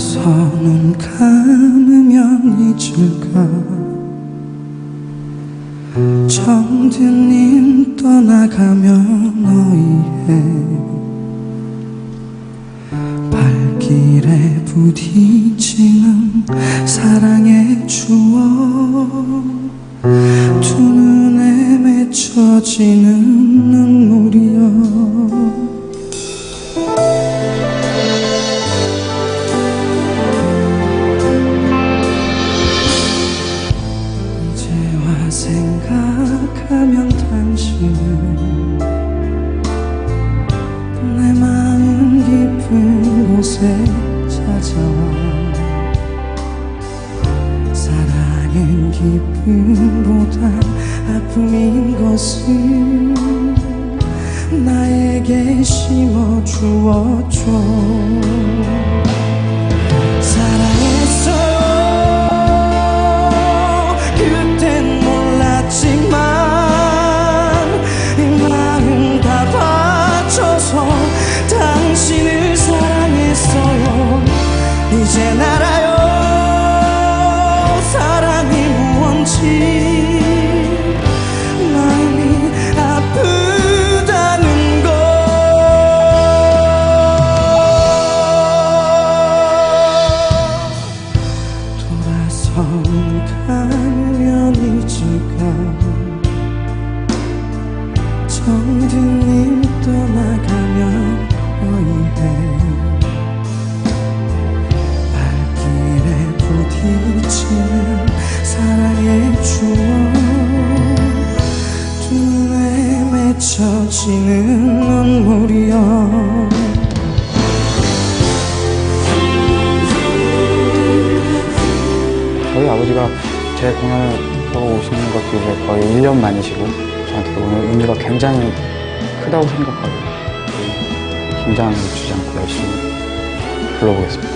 돌아서 눈 감으면 잊을까? 정든님 떠나가면 너희의 발길에 부딪히는 사랑의 추억. 두 눈에 맺혀지는 마음 깊은 곳에 찾아와 사랑은 기쁨보다 아픔인 것을 나에게 심어 주었죠 가면 잊을까 정든님 떠나가면 너희의 발길에 부딪히는 사랑의 추억 두 눈에 맺혀지는 눈물이 제 공연을 보러 오시는 것도 이제 거의 1년 만이시고 저한테 오늘 의미가 굉장히 크다고 생각하고 그 긴장을 주지 않고 열심히 불러보겠습니다.